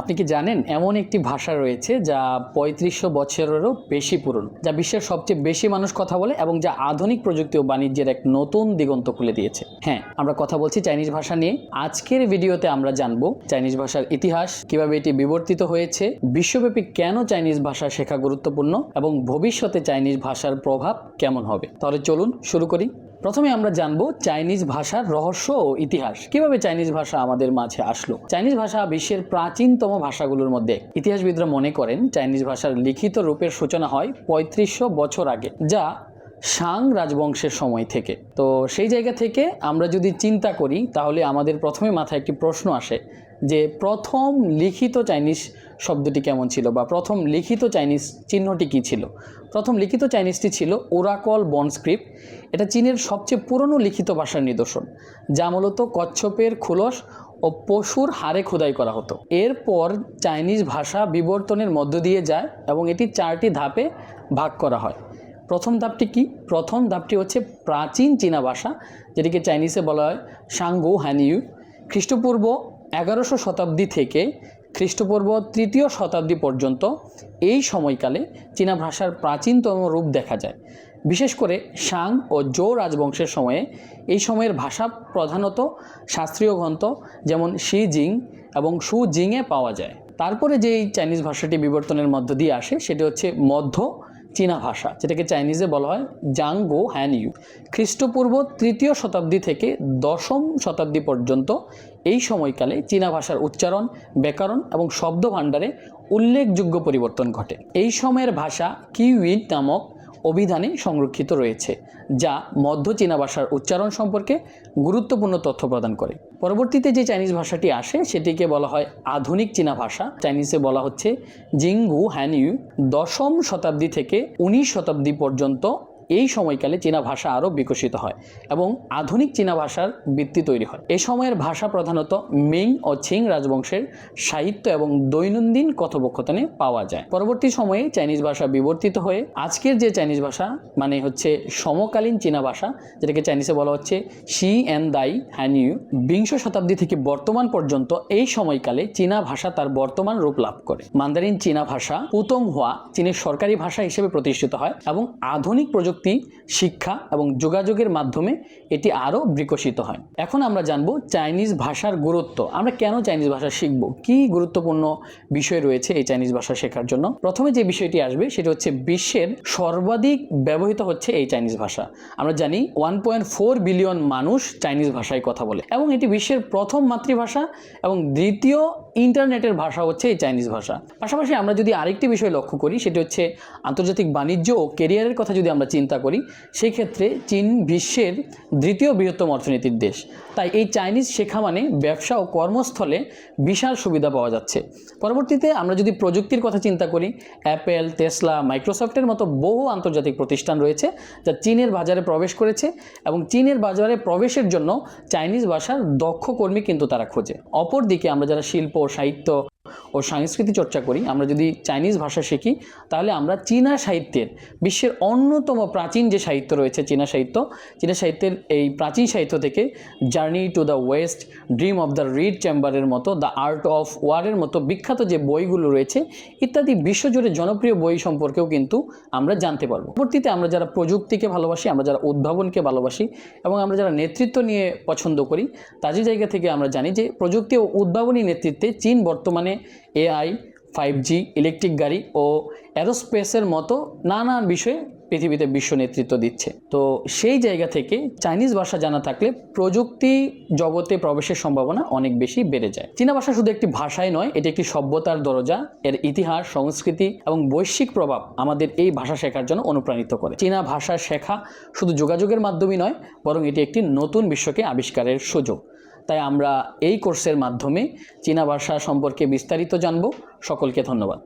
আপনি কি জানেন, এমন একটি ভাষা রয়েছে যা পঁয়ত্রিশশো বছরেরও বেশি পুরনো, যা বিশ্বের সবচেয়ে বেশি মানুষ কথা বলে এবং যা আধুনিক প্রযুক্তি ও বাণিজ্যের এক নতুন দিগন্ত খুলে দিয়েছে। হ্যাঁ আমরা কথা বলছি চাইনিজ ভাষা নিয়ে। আজকের ভিডিওতে আমরা জানব চাইনিজ ভাষার ইতিহাস, কীভাবে এটি বিবর্তিত হয়েছে, বিশ্বব্যাপী কেন চাইনিজ ভাষা শেখা গুরুত্বপূর্ণ এবং ভবিষ্যতে চাইনিজ ভাষার প্রভাব কেমন হবে। তাহলে চলুন শুরু করি। প্রথমে আমরা জানব চাইনিজ ভাষার রহস্য ও ইতিহাস। কীভাবে চাইনিজ ভাষা আমাদের মাঝে আসলো? চাইনিজ ভাষা বিশ্বের প্রাচীনতম ভাষাগুলোর মধ্যে। ইতিহাসবিদরা মনে করেন, চাইনিজ ভাষার লিখিত রূপের সূচনা হয় পঁয়ত্রিশশো বছর আগে, যা সাং রাজবংশের সময় থেকে। তো সেই জায়গা থেকে আমরা যদি চিন্তা করি, তাহলে আমাদের প্রথমে মাথায় একটি প্রশ্ন আসে যে প্রথম লিখিত চাইনিজ শব্দটি কেমন ছিল বা প্রথম লিখিত চাইনিজ চিহ্নটি কী ছিল? প্রথম লিখিত চাইনিজটি ছিল ওরাকল বনস্ক্রিপ্ট। এটা চীনের সবচেয়ে পুরনো লিখিত ভাষার নিদর্শন, যা মূলত কচ্ছপের খোলস ও পশুর হারে খোদাই করা হতো। এরপর চাইনিজ ভাষা বিবর্তনের মধ্য দিয়ে যায় এবং এটি চারটি ধাপে ভাগ করা হয়। প্রথম ধাপটি কি? প্রথম ধাপটি হচ্ছে প্রাচীন চীনা ভাষা, যেটিকে চাইনিজে বলা হয় সাঙ্গু হ্যানিউ খ্রিস্টপূর্ব এগারোশো শতাব্দী থেকে খ্রিস্টপূর্ব তৃতীয় শতাব্দী পর্যন্ত এই সময়কালে চীনা ভাষার প্রাচীনতম রূপ দেখা যায়। বিশেষ করে শাং ও জো রাজবংশের সময়ে এই সময়ের ভাষা প্রধানত শাস্ত্রীয় গ্রন্থ যেমন শি জিং এবং সু জিংয়ে পাওয়া যায়। তারপরে যে এই চাইনিজ ভাষাটি বিবর্তনের মধ্য দিয়ে আসে, সেটি হচ্ছে মধ্য চীনা ভাষা, যেটাকে চাইনিজে বলা হয় জাংগো হ্যানইউ খ্রিস্টপূর্ব তৃতীয় শতাব্দী থেকে দশম শতাব্দী পর্যন্ত এই সময়কালে চীনা ভাষার উচ্চারণ, ব্যাকরণ এবং শব্দ ভাণ্ডারে উল্লেখযোগ্য পরিবর্তন ঘটে। এই সময়ের ভাষা কিউইন নামক অভিধানে সংরক্ষিত রয়েছে, যা মধ্য চীনা ভাষার উচ্চারণ সম্পর্কে গুরুত্বপূর্ণ তথ্য প্রদান করে। পরবর্তীতে যে চাইনিজ ভাষাটি আসে, সেটিকে বলা হয় আধুনিক চীনা ভাষা। চাইনিজে বলা হচ্ছে জিঙ্গু হ্যানিউ দশম শতাব্দী থেকে উনিশ শতাব্দী পর্যন্ত এই সময়কালে চীনা ভাষা আরও বিকশিত হয় এবং আধুনিক চীনা ভাষার ভিত্তি তৈরি হয়। এ সময়ের ভাষা প্রধানত মিং ও ছিং রাজবংশের সাহিত্য এবং দৈনন্দিন কথোপকথনে পাওয়া যায়। পরবর্তী সময়ে চাইনিজ ভাষা বিবর্তিত হয়ে আজকের যে চাইনিজ ভাষা মানে হচ্ছে সমকালীন চীনা ভাষা, যেটাকে চাইনিজে বলা হচ্ছে শি অ্যান দাই হ্যানিউ বিংশ শতাব্দী থেকে বর্তমান পর্যন্ত এই সময়কালে চীনা ভাষা তার বর্তমান রূপ লাভ করে। মান্দারিন চীনা ভাষা, পুতং হওয়া চীনের সরকারি ভাষা হিসেবে প্রতিষ্ঠিত হয় এবং আধুনিক প্রযুক্তি শিক্ষা এবং যোগাযোগের মাধ্যমে এটি আরও বিকশিত হয়। এখন আমরা জানব চাইনিজ ভাষার গুরুত্ব। আমরা কেন চাইনিজ ভাষা শিখব? কি গুরুত্বপূর্ণ বিষয় রয়েছে এই চাইনিজ ভাষা শেখার জন্য? প্রথমে যে বিষয়টি আসবে সেটি হচ্ছে বিশ্বের সর্বাধিক ব্যবহৃত হচ্ছে এই চাইনিজ ভাষা। আমরা জানি ওয়ান পয়েন্ট ফোর বিলিয়ন মানুষ চাইনিজ ভাষায় কথা বলে এবং এটি বিশ্বের প্রথম মাতৃভাষা এবং দ্বিতীয় ইন্টারনেটের ভাষা হচ্ছে এই চাইনিজ ভাষা। পাশাপাশি আমরা যদি আরেকটি বিষয় লক্ষ্য করি সেটি হচ্ছে আন্তর্জাতিক বাণিজ্য ও কেরিয়ারের কথা যদি আমরা চিন্তা করি সেই ক্ষেত্রে চীন বিশ্বের দ্বিতীয় বৃহত্তম অর্থনীতির দেশ। তাই এই চাইনিজ শেখা মানে ব্যবসা ও কর্মস্থলে বিশাল সুবিধা পাওয়া যাচ্ছে। পরবর্তীতে আমরা যদি প্রযুক্তির কথা চিন্তা করি, অ্যাপেল, টেসলা, মাইক্রোসফটের মতো বহু আন্তর্জাতিক প্রতিষ্ঠান রয়েছে যা চীনের বাজারে প্রবেশ করেছে এবং চীনের বাজারে প্রবেশের জন্য চাইনিজ ভাষার দক্ষ কর্মী কিন্তু তারা খোঁজে। অপরদিকে আমরা যারা শিল্প, সাহিত্য ও সংস্কৃতি চর্চা করি, আমরা যদি চাইনিজ ভাষা শিখি, তাহলে আমরা চীনা সাহিত্যের, বিশ্বের অন্যতম প্রাচীন যে সাহিত্য রয়েছে চীনা সাহিত্য, চীনা সাহিত্যের এই প্রাচীন সাহিত্য থেকে Journey to the West Dream of the Red চেম্বারের মতো দ্য আর্ট অফ ওয়ারের মতো বিখ্যাত যে বইগুলো রয়েছে, ইত্যাদি বিশ্বজুড়ে জনপ্রিয় বই সম্পর্কেও কিন্তু আমরা জানতে পারব। পরবর্তীতে আমরা যারা প্রযুক্তিকে ভালোবাসি, আমরা যারা উদ্ভাবনকে ভালোবাসি এবং আমরা যারা নেতৃত্ব নিয়ে পছন্দ করি, তাদের জায়গা থেকে আমরা জানি যে প্রযুক্তি ও উদ্ভাবনী নেতৃত্বে চীন বর্তমানে এআই, ফাইভ জি, ইলেকট্রিক গাড়ি ও অ্যারোস্পেসের মতো নানান বিষয়ে পৃথিবীতে বিশ্ব নেতৃত্ব দিচ্ছে। তো সেই জায়গা থেকে চাইনিজ ভাষা জানা থাকলে প্রযুক্তি জগতে প্রবেশের সম্ভাবনা অনেক বেশি বেড়ে যায়। চীনা ভাষা শুধু একটি ভাষাই নয়, এটি একটি সভ্যতার দরজা, এর ইতিহাস, সংস্কৃতি এবং বৈশ্বিক প্রভাব আমাদের এই ভাষা শেখার জন্য অনুপ্রাণিত করে। চীনা ভাষা শেখা শুধু যোগাযোগের মাধ্যমেই নয়, বরং এটি একটি নতুন বিশ্বকে আবিষ্কারের সুযোগ। তাই আমরা এই কোর্সের মাধ্যমে চীনা ভাষা সম্পর্কে বিস্তারিত জানব। সকলকে ধন্যবাদ।